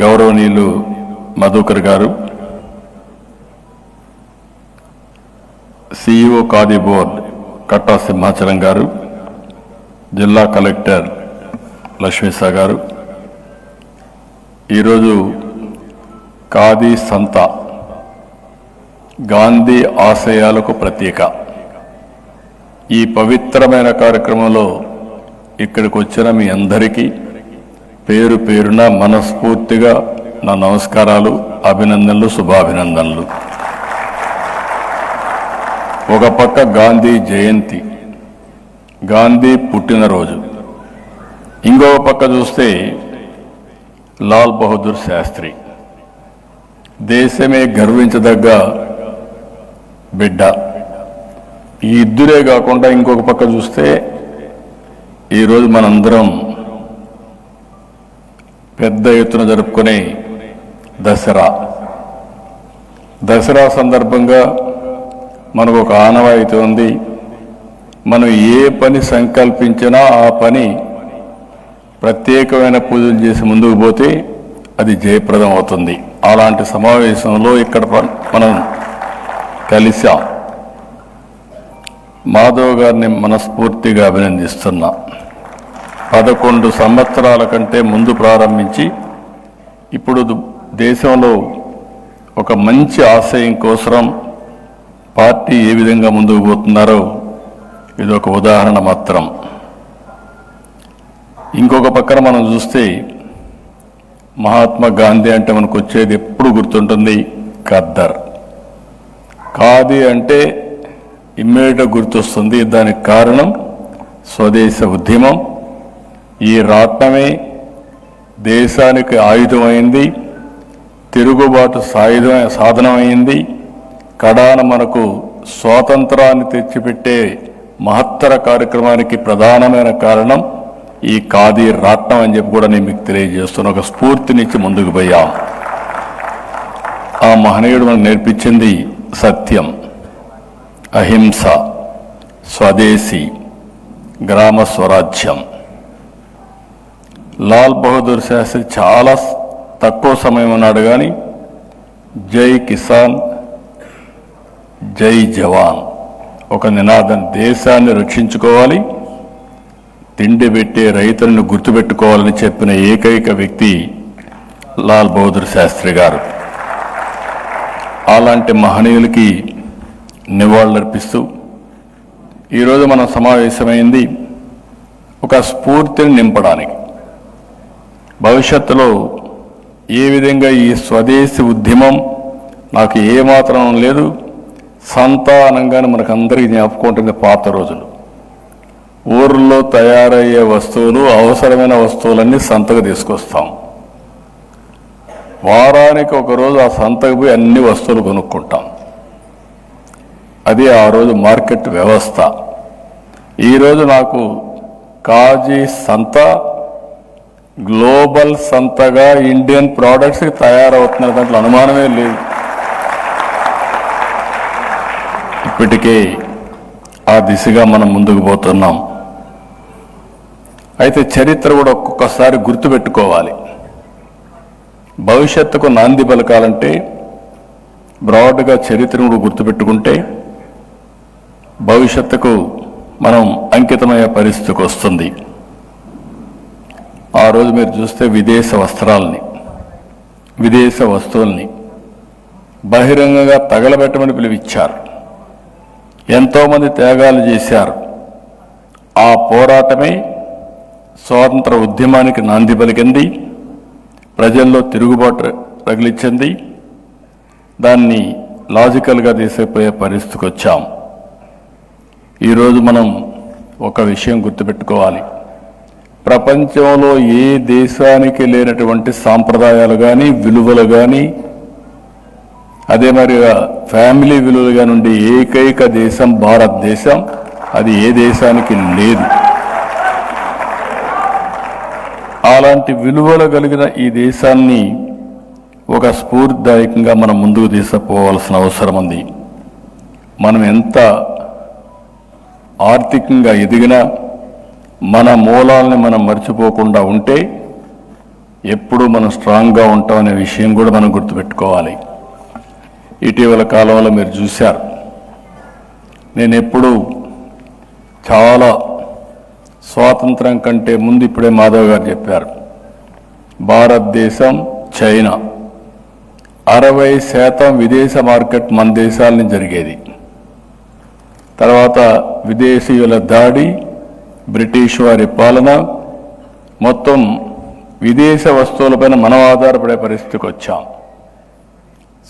గౌరవనీయులు మధుకర్ గారు CEO Khadi board Katta Simhachalam గారు జిల్లా కలెక్టర్ లక్ష్మీసా గారు. ఈరోజు ఖాదీ సంత గాంధీ ఆశయాలకు ప్రతీక. ఈ పవిత్రమైన కార్యక్రమంలో ఇక్కడికి వచ్చిన మీ అందరికీ పేరు పేరున మనస్ఫూర్తిగా నా నమస్కారాలు అభినందనలు శుభాభినందనలు. ఒక పక్క గాంధీ జయంతి గాంధీ పుట్టినరోజు. ఇంకొక పక్క చూస్తే లాల్ బహదూర్ శాస్త్రి. దేశమే గర్వించదగ్గ బిడ్డ. ఈ ఇద్దరే కాకుండా ఇంకొక పక్క చూస్తే ఈరోజు మనందరం పెద్ద ఎత్తున జరుపుకునే దసరా. దసరా సందర్భంగా మనకు ఒక ఆనవాయితీ ఉంది. మనం ఏ పని సంకల్పించినా ఆ పని ప్రత్యేకమైన పూజలు చేసి ముందుకు పోతే అది జయప్రదం అవుతుంది అలాంటి సమావేశంలో ఇక్కడ మనం కలిసాం మాధవ్ గారిని మనస్ఫూర్తిగా అభినందిస్తున్నా. పదకొండు సంవత్సరాల కంటే ముందు ప్రారంభించి ఇప్పుడు దేశంలో ఒక మంచి ఆశయం కోసం పార్టీ ఏ విధంగా ముందుకు పోతున్నారో ఇది ఒక ఉదాహరణ మాత్రం. ఇంకొక పక్కన మనం చూస్తే మహాత్మా గాంధీ అంటే మనకు వచ్చేది ఎప్పుడు గుర్తుంటుంది? ఖద్దర్. ఖాదీ అంటే ఇమ్మీడియట్గా గుర్తొస్తుంది. దానికి కారణం స్వదేశ ఉద్యమం. ఈ రాట్నమే దేశానికి ఆయుధమైంది తిరుగుబాటు సాయుధ సాధనమైంది. కడాన మనకు స్వాతంత్రాన్ని తెచ్చిపెట్టే మహత్తర కార్యక్రమానికి ప్రధానమైన కారణం ఈ ఖాదీ రాట్నం అని చెప్పి కూడా నేను మీకు తెలియజేస్తున్న. ఒక స్ఫూర్తినిచ్చి ముందుకు పోయాం. ఆ మహనీయుడు మనకు నేర్పించింది సత్యం. అహింస స్వదేశీ గ్రామ స్వరాజ్యం. లాల్ బహదూర్ శాస్త్రి చాలా తక్కువ సమయం ఉన్నాడు కానీ జై కిసాన్ జై జవాన్. ఒక నినాదం దేశాన్ని రక్షించుకోవాలి తిండి పెట్టే రైతులను గుర్తుపెట్టుకోవాలని చెప్పిన ఏకైక వ్యక్తి లాల్ బహదూర్ శాస్త్రి గారు. అలాంటి మహనీయులకి నివాళులర్పిస్తూ ఈరోజు మనం సమావేశమైంది ఒక స్ఫూర్తిని నింపడానికి. భవిష్యత్తులో ఏ విధంగా ఈ స్వదేశీ ఉద్యమం నాకు ఏమాత్రం లేదు సంతానంగానే మనకు అందరికీ జ్ఞాపకం ఉంటుంది పాత రోజులు. ఊర్లో తయారయ్యే వస్తువులు అవసరమైన వస్తువులన్నీ సంతకు తీసుకొస్తాం. వారానికి ఒక రోజు ఆ సంతకు పోయి అన్ని వస్తువులు కొనుక్కుంటాం. అది ఆ రోజు మార్కెట్ వ్యవస్థ. ఈరోజు నాకు కాజీ సంత గ్లోబల్ సంతగా ఇండియన్ ప్రోడక్ట్స్కి తయారవుతున్న దాంట్లో అనుమానమే లేదు. ఇప్పటికే ఆ దిశగా మనం ముందుకు పోతున్నాం. అయితే చరిత్ర కూడా ఒక్కొక్కసారి గుర్తుపెట్టుకోవాలి. భవిష్యత్తుకు నాంది పలకాలంటే బ్రాడ్గా చరిత్రను కూడా గుర్తుపెట్టుకుంటే భవిష్యత్తుకు మనం అంకితమయ్యే పరిస్థితికి వస్తుంది. ఆ రోజు మీరు చూస్తే విదేశ వస్త్రాలని విదేశ వస్తువుల్ని బహిరంగంగా తగలబెట్టమని పిలువిచ్చారు. ఎంతోమంది త్యాగాలు చేశారు. ఆ పోరాటమే స్వాతంత్ర ఉద్యమానికి నాంది పలికింది ప్రజల్లో తిరుగుబాటు రగిలించింది దాన్ని లాజికల్గా తీసేపోయే పరిస్థితికి వచ్చాం ఈరోజు మనం ఒక విషయం గుర్తుపెట్టుకోవాలి. ప్రపంచంలో ఏ దేశానికి లేనటువంటి సాంప్రదాయాలు కానీ విలువలు కానీ అదే మరి ఫ్యామిలీ విలువలుగా నుండి ఏకైక దేశం భారతదేశం అది ఏ దేశానికి లేదు. అలాంటి విలువలు కలిగిన ఈ దేశాన్ని ఒక స్ఫూర్తిదాయకంగా మనం ముందుకు తీసుకుపోవాల్సిన అవసరం ఉంది. మనం ఎంత ఆర్థికంగా ఎదిగినా మన మూలాల్ని మనం మర్చిపోకుండా ఉంటే ఎప్పుడు మనం స్ట్రాంగ్గా ఉంటాం అనే విషయం కూడా మనం గుర్తుపెట్టుకోవాలి. ఇటీవల కాలంలో మీరు చూశారు. నేను ఎప్పుడు చాలా స్వాతంత్రం కంటే ముందు ఇప్పుడే మాధవ్ గారు చెప్పారు. భారతదేశం చైనా. అరవై శాతం విదేశ మార్కెట్ మన దేశాలని జరిగేది. తర్వాత విదేశీయుల దాడి బ్రిటిష్ వారి పాలన మొత్తం విదేశ వస్తువులపైన మనం ఆధారపడే పరిస్థితికి వచ్చాం.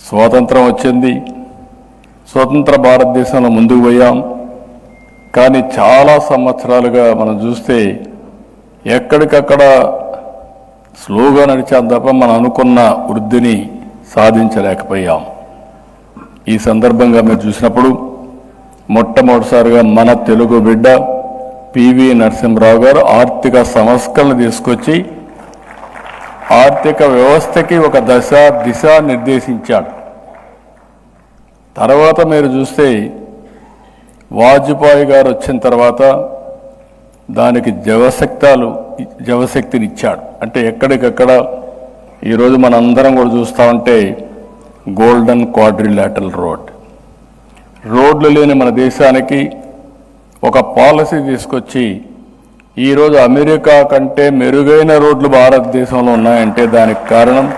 స్వాతంత్రం వచ్చింది. స్వతంత్ర భారతదేశంలో ముందుకు పోయాం. కానీ చాలా సంవత్సరాలుగా మనం చూస్తే ఎక్కడికక్కడ స్లోగా నడిచాం తప్ప మనం అనుకున్న వృద్ధిని సాధించలేకపోయాం. ఈ సందర్భంగా మీరు చూసినప్పుడు మొట్టమొదటిసారిగా మన తెలుగు బిడ్డ పివి నరసింహరావు గారు ఆర్థిక సంస్కరణ తీసుకొచ్చి ఆర్థిక వ్యవస్థకి ఒక దశ దిశ నిర్దేశించాడు. తర్వాత మీరు చూస్తే వాజ్పేయి గారు వచ్చిన తర్వాత దానికి జవశక్తాలు జవశక్తిని ఇచ్చాడు అంటే ఎక్కడికక్కడ ఈరోజు మనందరం కూడా చూస్తూ ఉంటే గోల్డెన్ క్వాడ్రిలాటల్ రోడ్. రోడ్లు లేని మన దేశానికి ఒక పాలసీ తీసుకొచ్చి ఈరోజు అమెరికా కంటే మెరుగైన రోడ్లు భారతదేశంలో ఉన్నాయంటే దానికి కారణం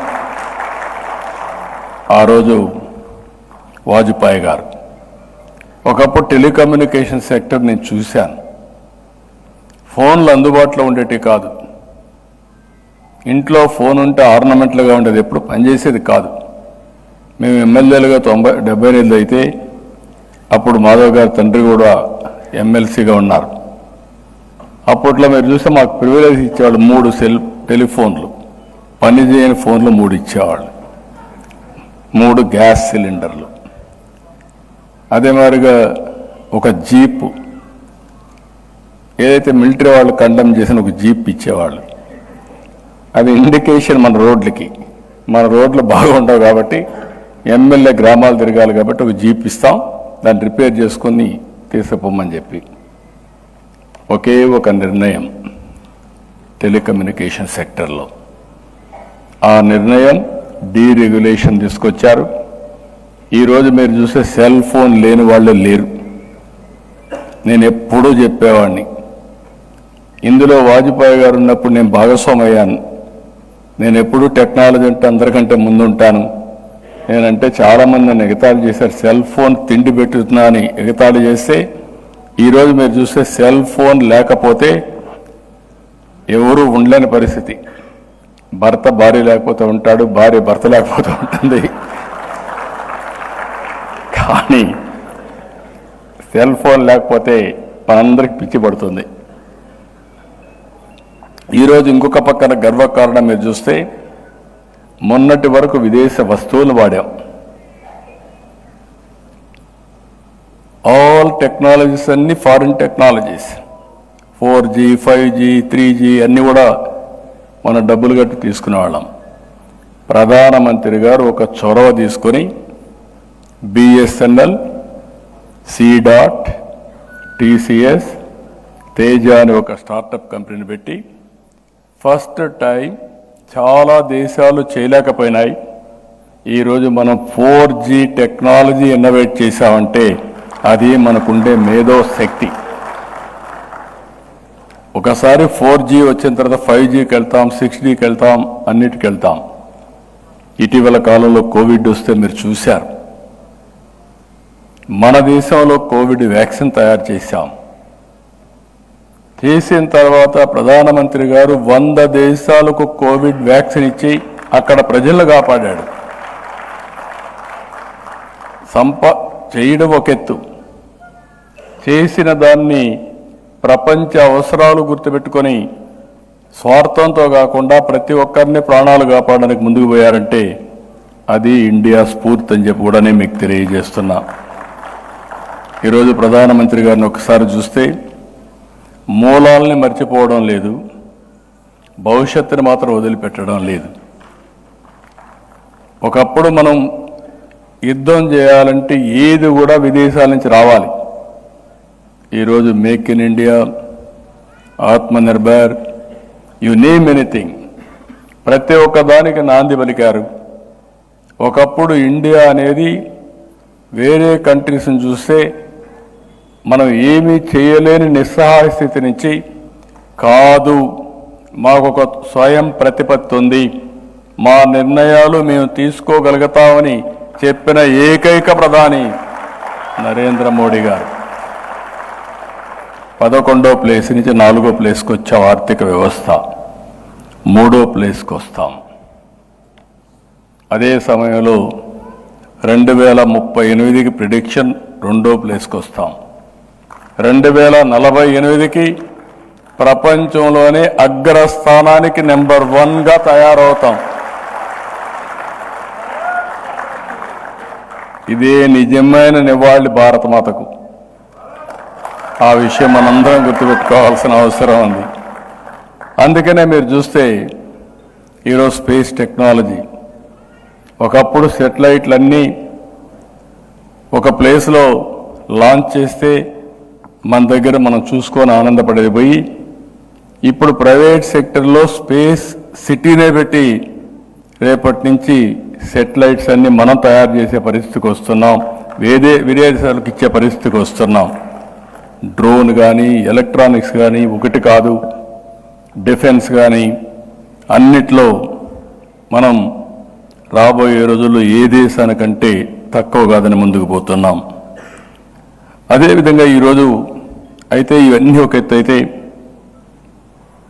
ఆ రోజు వాజ్పేయి గారు. ఒకప్పుడు టెలికమ్యూనికేషన్ సెక్టర్ నేను చూశాను. ఫోన్లు అందుబాటులో ఉండేటి కాదు. ఇంట్లో ఫోన్ ఉంటే ఆర్నమెంట్లుగా ఉండేది ఎప్పుడు పనిచేసేది కాదు. మేము ఎమ్మెల్యేలుగా తొంభై డెబ్బై ఎనిమిది అయితే అప్పుడు మాధవ్ గారి తండ్రి కూడా ఎమ్మెల్సీగా ఉన్నారు. అప్పట్లో మీరు చూస్తే మాకు ప్రివిలేజ్ ఇచ్చేవాళ్ళు మూడు సెల్ టెలిఫోన్లు. పనిచేయని ఫోన్లు మూడు ఇచ్చేవాళ్ళు. మూడు గ్యాస్ సిలిండర్లు. అదే మాదిరిగా ఒక జీపు. ఏదైతే మిలిటరీ వాళ్ళు కండమ్ చేసిన ఒక జీప్ ఇచ్చేవాళ్ళు. అది ఇండికేషన్ మన రోడ్లకి. మన రోడ్లు బాగుండవు కాబట్టి ఎమ్మెల్యే గ్రామాలు తిరగాలి కాబట్టి ఒక జీప్ ఇస్తాం. దాన్ని రిపేర్ చేసుకొని తీసుకుపోమని చెప్పి ఒకే ఒక నిర్ణయం టెలికమ్యూనికేషన్ సెక్టర్లో. ఆ నిర్ణయం డీరెగ్యులేషన్ తీసుకొచ్చారు. ఈరోజు మీరు చూస్తే సెల్ ఫోన్ లేని వాళ్ళు లేరు. నేను ఎప్పుడూ చెప్పేవాడిని. ఇందులో వాజ్పేయి గారు ఉన్నప్పుడు నేను భాగస్వామయ్యాను నేను ఎప్పుడూ టెక్నాలజీ అంటే అందరికంటే ముందుంటాను. నేనంటే చాలామంది నన్ను ఎగతాళి చేశారు. సెల్ ఫోన్ తిండి పెట్టుతున్నా అని ఎగతాళి చేస్తే ఈరోజు మీరు చూస్తే సెల్ ఫోన్ లేకపోతే ఎవరూ ఉండలేని పరిస్థితి. భర్త భార్య లేకపోతే ఉంటాడు భార్య భర్త లేకపోతే ఉంటుంది. కానీ సెల్ ఫోన్ లేకపోతే మనందరికి పిచ్చి పడుతుంది. ఈరోజు ఇంకొక పక్కన గర్వకారణం మీరు చూస్తే మొన్నటి వరకు విదేశ వస్తువులు వాడాం. ఆల్ టెక్నాలజీస్ అన్ని foreign technologies four G five G three G అన్నీ కూడా మన డబ్బులు కట్టి తీసుకునేవాళ్ళం. ప్రధానమంత్రి గారు ఒక చొరవ తీసుకొని బిఎస్ఎన్ఎల్ సిడాట్ టీసీఎస్ తేజ అని ఒక స్టార్టప్ కంపెనీని పెట్టి ఫస్ట్ టైం చాలా దేశాలు చేయలేకపోయినాయి. ఈరోజు మనం ఫోర్ జీ టెక్నాలజీ ఇన్నోవేట్ చేశామంటే అది మనకుండే మేధో శక్తి. ఒకసారి ఫోర్ జీ వచ్చిన తర్వాత ఫైవ్ జీకి వెళ్తాం సిక్స్ జీకి వెళ్తాం అన్నిటికి వెళ్తాం ఇటీవల కాలంలో కోవిడ్ వస్తే మీరు చూశారు. మన దేశంలో కోవిడ్ వ్యాక్సిన్ తయారు చేశాం. చేసిన తర్వాత ప్రధానమంత్రి గారు వంద దేశాలకు కోవిడ్ వ్యాక్సిన్ ఇచ్చి అక్కడ ప్రజలను కాపాడాడు. సంప చేయడం ఒక ఎత్తు. చేసిన దాన్ని ప్రపంచ అవసరాలు గుర్తుపెట్టుకొని స్వార్థంతో కాకుండా ప్రతి ఒక్కరిని ప్రాణాలు కాపాడడానికి ముందుకు పోయారంటే అది ఇండియా స్ఫూర్తి అని చెప్పి కూడా నేను మీకు తెలియజేస్తున్నా. ఈరోజు ప్రధానమంత్రి గారిని ఒకసారి చూస్తే మూలాల్ని మర్చిపోవడం లేదు భవిష్యత్తుని మాత్రం వదిలిపెట్టడం లేదు. ఒకప్పుడు మనం యుద్ధం చేయాలంటే ఏది కూడా విదేశాల నుంచి రావాలి. ఈరోజు make in India Atmanirbhar you name anything. ప్రతి ఒక్క దానికి నాంది పలికారు. ఒకప్పుడు ఇండియా అనేది వేరే కంట్రీస్ని చూస్తే మనం ఏమీ చేయలేని నిస్సహాయ స్థితి నుంచి కాదు మాకు ఒక స్వయం ప్రతిపత్తి ఉంది. మా నిర్ణయాలు మేము తీసుకోగలుగుతామని చెప్పిన ఏకైక ప్రధాని నరేంద్ర మోడీ గారు. పదకొండో ప్లేస్ నుంచి నాలుగో ప్లేస్కి వచ్చాం ఆర్థిక వ్యవస్థ మూడో ప్లేస్కి వస్తాం. అదే సమయంలో రెండు వేల ముప్పై ఎనిమిదికి ప్రిడిక్షన్ రెండో ప్లేస్కి వస్తాం. రెండు వేల నలభై ఎనిమిదికి ప్రపంచంలోనే అగ్రస్థానానికి నెంబర్ వన్గా తయారవుతాం. ఇదే నిజమైన నివాళి భారతమాతకు. ఆ విషయం మనందరం గుర్తుపెట్టుకోవాల్సిన అవసరం ఉంది. అందుకనే మీరు చూస్తే ఈరోజు స్పేస్ టెక్నాలజీ. ఒకప్పుడు సెటిలైట్లన్నీ ఒక ప్లేస్లో లాంచ్ చేస్తే మన దగ్గర మనం చూసుకొని ఆనందపడేది పోయి ఇప్పుడు ప్రైవేట్ సెక్టర్లో స్పేస్ సిటీనే పెట్టి రేపటి నుంచి సెటిలైట్స్ అన్ని మనం తయారు చేసే పరిస్థితికి వస్తున్నాం. వేదే విదేశాలకు ఇచ్చే పరిస్థితికి వస్తున్నాం. డ్రోన్ కానీ ఎలక్ట్రానిక్స్ కానీ ఒకటి కాదు. డిఫెన్స్ కానీ అన్నిట్లో మనం రాబోయే రోజుల్లో ఏ దేశానికంటే తక్కువ కాదని ముందుకు పోతున్నాం. అదేవిధంగా ఈరోజు అయితే ఇవన్నీ ఒక ఎత్తు అయితే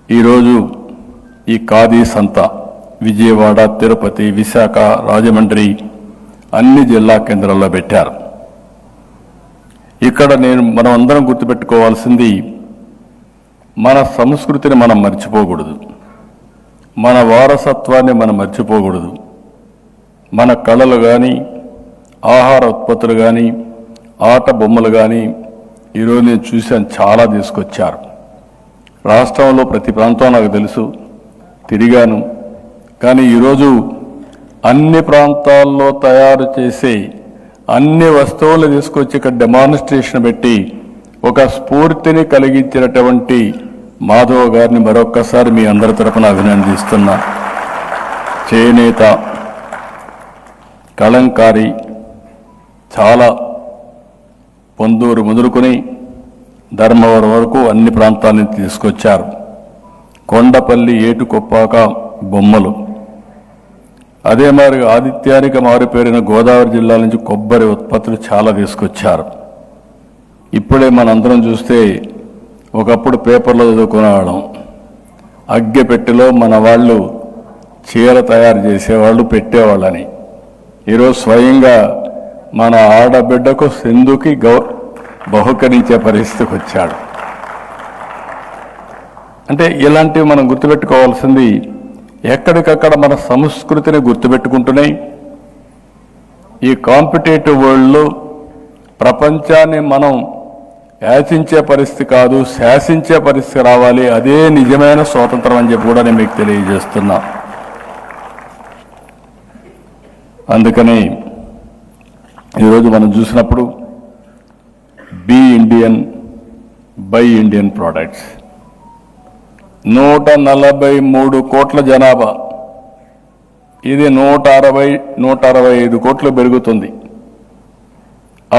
ఈరోజు ఈ ఖాదీ సంత విజయవాడ తిరుపతి విశాఖ రాజమండ్రి అన్ని జిల్లా కేంద్రాల్లో పెట్టారు. ఇక్కడ నేను మనం అందరం గుర్తుపెట్టుకోవాల్సింది మన సంస్కృతిని మనం మర్చిపోకూడదు. మన వారసత్వాన్ని మనం మర్చిపోకూడదు. మన కళలు కానీ ఆహార ఉత్పత్తులు కానీ ఆట బొమ్మలు కానీ ఈరోజు నేను చూశాను చాలా తీసుకొచ్చారు. రాష్ట్రంలో ప్రతి ప్రాంతం నాకు తెలుసు తిరిగాను. కానీ ఈరోజు అన్ని ప్రాంతాల్లో తయారు చేసే అన్ని వస్తువులు తీసుకొచ్చి ఇక్కడ డెమాన్స్ట్రేషన్ పెట్టి ఒక స్ఫూర్తిని కలిగించినటువంటి మాధవ్ గారిని మరొక్కసారి మీ అందరి తరపున అభినందిస్తున్నా. చేనేత కళంకారి చాలా పొందూరు మొదలుకొని ధర్మవరం వరకు అన్ని ప్రాంతాల నుంచి తీసుకొచ్చారు. కొండపల్లి ఏటుకొప్పాక బొమ్మలు. అదే మరి ఆదిత్యానికి మారిపోయిన గోదావరి జిల్లా నుంచి కొబ్బరి ఉత్పత్తులు చాలా తీసుకొచ్చారు. ఇప్పుడే మనందరం చూస్తే ఒకప్పుడు పేపర్లో చదువుకునేవాళ్ళం. అగ్గెపెట్టెలో మన వాళ్ళు చీర తయారు చేసేవాళ్ళు పెట్టేవాళ్ళని. ఈరోజు స్వయంగా మన ఆడబిడ్డకు సింధుకి గౌ బహుకరించే పరిస్థితికి వచ్చాడు. అంటే ఇలాంటివి మనం గుర్తుపెట్టుకోవాల్సింది ఎక్కడికక్కడ మన సంస్కృతిని గుర్తుపెట్టుకుంటూనే ఈ కాంపిటేటివ్ వరల్డ్లో ప్రపంచాన్ని మనం యాచించే పరిస్థితి కాదు శాసించే పరిస్థితి రావాలి అదే నిజమైన స్వాతంత్రం అని చెప్పి కూడా నేను మీకు తెలియజేస్తున్నా. అందుకని ఈరోజు మనం చూసినప్పుడు be Indian buy Indian products. నూట నలభై మూడు కోట్ల జనాభా. ఇది నూట అరవై నూట అరవై ఐదు కోట్లు పెరుగుతుంది.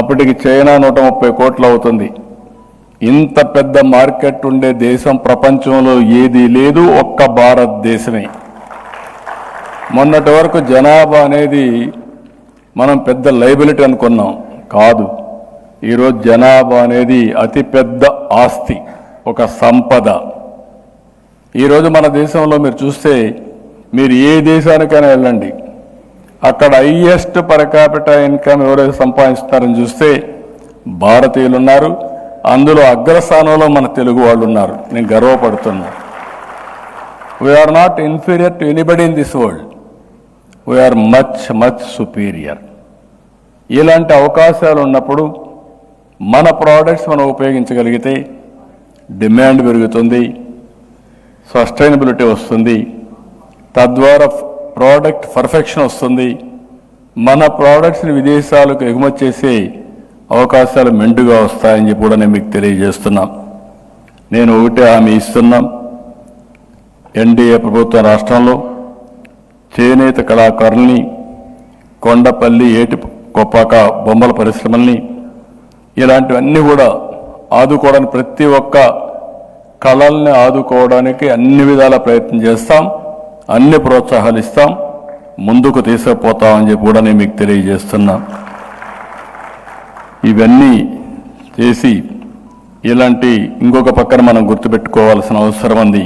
అప్పటికి చైనా నూట ముప్పై కోట్లు అవుతుంది. ఇంత పెద్ద మార్కెట్ ఉండే దేశం ప్రపంచంలో ఏదీ లేదు ఒక్క భారతదేశమే. మొన్నటి వరకు జనాభా అనేది మనం పెద్ద లైబిలిటీ అనుకున్నాం. కాదు. ఈరోజు జనాభా అనేది అతిపెద్ద ఆస్తి ఒక సంపద. ఈరోజు మన దేశంలో మీరు చూస్తే మీరు ఏ దేశానికైనా వెళ్ళండి. అక్కడ హైయెస్ట్ పర్ క్యాపిటల్ ఇన్కమ్ ఎవరైతే సంపాదిస్తున్నారని చూస్తే భారతీయులు ఉన్నారు అందులో అగ్రస్థానంలో మన తెలుగు వాళ్ళు ఉన్నారు నేను గర్వపడుతున్నా. We are not inferior to anybody in this world we are much much superior ఇలాంటి అవకాశాలు ఉన్నప్పుడు మన ప్రోడక్ట్స్ మనం ఉపయోగించగలిగితే డిమాండ్ పెరుగుతుంది సస్టైనబిలిటీ వస్తుంది తద్వారా ప్రోడక్ట్ పర్ఫెక్షన్ వస్తుంది మన ప్రోడక్ట్స్ని విదేశాలకు ఎగుమతి చేసే అవకాశాలు మెండుగా వస్తాయని చెప్పి కూడా నేను మీకు తెలియజేస్తున్నాం. నేను ఒకటే హామీ ఇస్తున్నాం. ఎన్డీఏ ప్రభుత్వం రాష్ట్రంలో చేనేత కళాకారుల్ని కొండపల్లి ఏటి కొప్పాక బొమ్మల పరిశ్రమల్ని ఇలాంటివన్నీ కూడా ఆదుకోవడానికి ప్రతి ఒక్క కళల్ని ఆదుకోవడానికి అన్ని విధాల ప్రయత్నం చేస్తాం అన్ని ప్రోత్సాహాలు ఇస్తాం ముందుకు తీసుకుపోతామని చెప్పి కూడా నేను మీకు తెలియజేస్తున్నా. ఇవన్నీ చేసి ఇలాంటి ఇంకొక పక్కన మనం గుర్తుపెట్టుకోవాల్సిన అవసరం ఉంది.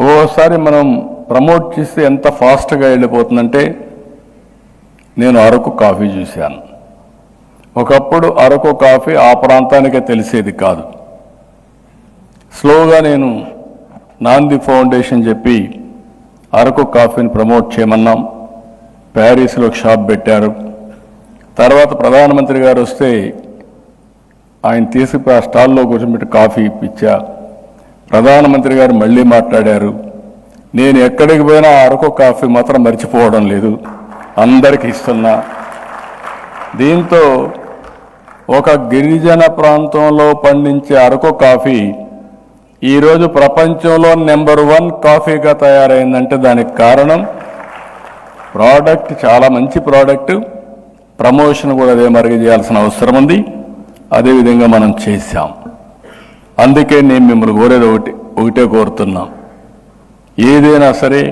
ఓసారి మనం ప్రమోట్ చేస్తే ఎంత ఫాస్ట్గా వెళ్ళిపోతుందంటే నేను అరకు కాఫీ చూశాను. ఒకప్పుడు అరకు కాఫీ ఆ ప్రాంతానికే తెలిసేది కాదు. స్లోగా నేను నాంది ఫౌండేషన్ చెప్పి అరకు కాఫీని ప్రమోట్ చేయమన్నాం. ప్యారిస్లో షాప్ పెట్టారు. తర్వాత ప్రధానమంత్రి గారు వస్తే ఆయన తీసుకుపోయి ఆ స్టాల్లో కూర్చోబెట్టి కాఫీ ఇప్పించా. ప్రధానమంత్రి గారు మళ్ళీ మాట్లాడారు. నేను ఎక్కడికి పోయినా అరకు కాఫీ మాత్రం మర్చిపోవడం లేదు. అందరికి ఇస్తున్నా. దీంతో ఒక గిరిజన ప్రాంతంలో పండించే అరకు కాఫీ ఈరోజు ప్రపంచంలో నెంబర్ వన్ కాఫీగా తయారైందంటే దానికి కారణం ప్రోడక్ట్ చాలా మంచి ప్రోడక్ట్. ప్రమోషన్ కూడా అదే మరుగు చేయాల్సిన అవసరం ఉంది. అదేవిధంగా మనం చేశాం. అందుకే నేను మిమ్మల్ని కోరేది ఒకటి ఒకటే కోరుతున్నాం. ఏదైనా సరే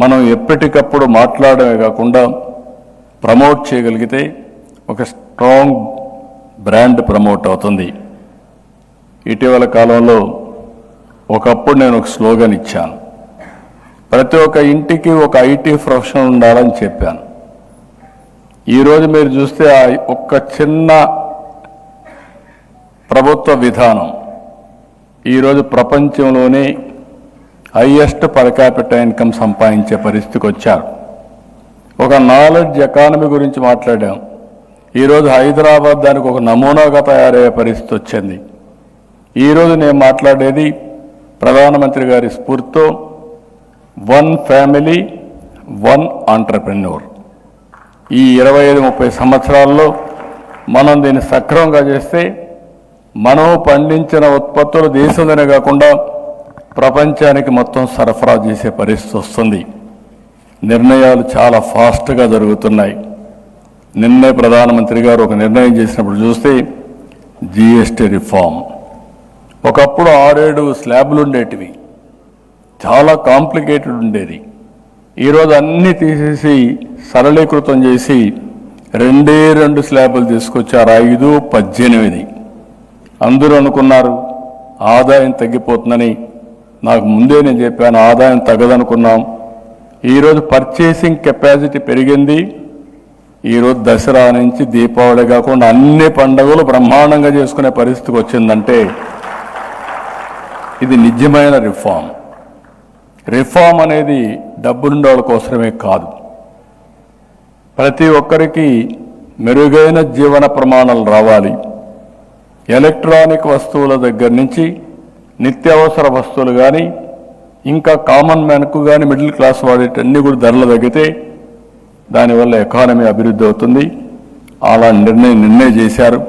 మనం ఎప్పటికప్పుడు మాట్లాడమే కాకుండా ప్రమోట్ చేయగలిగితే ఒక స్ట్రాంగ్ బ్రాండ్ ప్రమోట్ అవుతుంది. ఇటీవల కాలంలో ఒకప్పుడు నేను ఒక స్లోగన్ ఇచ్చాను. ప్రతి ఒక్క ఇంటికి ఒక ఐటీ ప్రొఫెషన్ ఉండాలని చెప్పాను. ఈరోజు మీరు చూస్తే ఆ ఒక్క చిన్న ప్రభుత్వ విధానం ఈరోజు ప్రపంచంలోనే హయ్యెస్ట్ పర్ క్యాపిటల్ ఇన్కమ్ సంపాదించే పరిస్థితికి వచ్చారు. ఒక నాలెడ్జ్ ఎకానమీ గురించి మాట్లాడాం. ఈరోజు హైదరాబాద్ దానికి ఒక నమూనాగా తయారయ్యే పరిస్థితి వచ్చింది. ఈరోజు నేను మాట్లాడేది ప్రధానమంత్రి గారి స్ఫూర్తితో వన్ ఫ్యామిలీ వన్ ఆంటర్ప్రెన్యూర్ ఈ ఇరవై ఐదు ముప్పై సంవత్సరాల్లో మనం దీన్ని సక్రమంగా చేస్తే మనం పండించిన ఉత్పత్తులు దేశంలోనే కాకుండా ప్రపంచానికి మొత్తం సరఫరా చేసే పరిస్థితి వస్తుంది. నిర్ణయాలు చాలా ఫాస్ట్గా జరుగుతున్నాయి. నిన్నే ప్రధానమంత్రి గారు ఒక నిర్ణయం చేసినప్పుడు చూస్తే జిఎస్టీ రిఫార్మ్. ఒకప్పుడు ఆరేడు స్లాబ్లు ఉండేటివి. చాలా కాంప్లికేటెడ్ ఉండేది. ఈరోజు అన్ని తీసేసి సరళీకృతం చేసి రెండే రెండు స్లాబులు తీసుకొచ్చారు. ఐదు పద్దెనిమిది. అందరూ అనుకున్నారు ఆదాయం తగ్గిపోతుందని నాకు ముందే నేను చెప్పాను ఆదాయం తగ్గదనుకున్నాం ఈరోజు పర్చేసింగ్ కెపాసిటీ పెరిగింది. ఈరోజు దసరా నుంచి దీపావళి కాకుండా అన్ని పండుగలు బ్రహ్మాండంగా చేసుకునే పరిస్థితికి వచ్చిందంటే ఇది నిజమైన రిఫార్మ్ రిఫార్మ్ అనేది డబ్బులుండే వాళ్ళ కోసమే కాదు. ప్రతి ఒక్కరికి మెరుగైన జీవన ప్రమాణాలు రావాలి. ఎలక్ట్రానిక్ వస్తువుల దగ్గర నుంచి నిత్యావసర వస్తువులు కానీ ఇంకా కామన్ మ్యాన్కు కానీ మిడిల్ క్లాస్ వాడేటన్ని కూడా ధరలు తగ్గితే దానివల్ల ఎకానమీ అభివృద్ధి అవుతుంది. అలా నిర్ణయం నిర్ణయం చేశారు.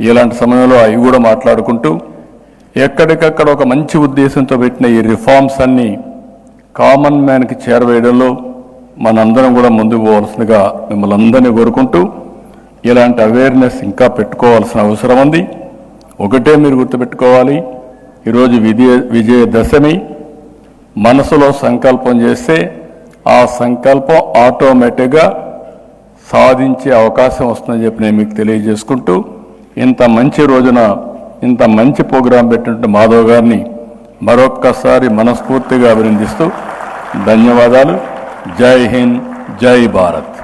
ఇలాంటి సమయంలో అవి కూడా మాట్లాడుకుంటూ ఎక్కడికక్కడ ఒక మంచి ఉద్దేశంతో పెట్టిన ఈ రిఫార్మ్స్ అన్నీ కామన్ మ్యాన్కి చేరవేయడంలో మనందరం కూడా ముందుకు పోవాల్సిందిగా మిమ్మల్ని అందరినీ కోరుకుంటూ ఇలాంటి అవేర్నెస్ ఇంకా పెట్టుకోవాల్సిన అవసరం ఉంది. ఒకటే మీరు గుర్తుపెట్టుకోవాలి. ఈరోజు విజయ విజయదశమి మనసులో సంకల్పం చేస్తే ఆ సంకల్పం ఆటోమేటిక్గా సాధించే అవకాశం వస్తుందని చెప్పి నేను మీకు తెలియజేసుకుంటూ ఇంత మంచి రోజున ఇంత మంచి ప్రోగ్రాం పెట్టినట్టు మాధవ్ గారిని మరొక్కసారి మనస్ఫూర్తిగా అభినందిస్తూ ధన్యవాదాలు. జై హింద్ జై భారత్.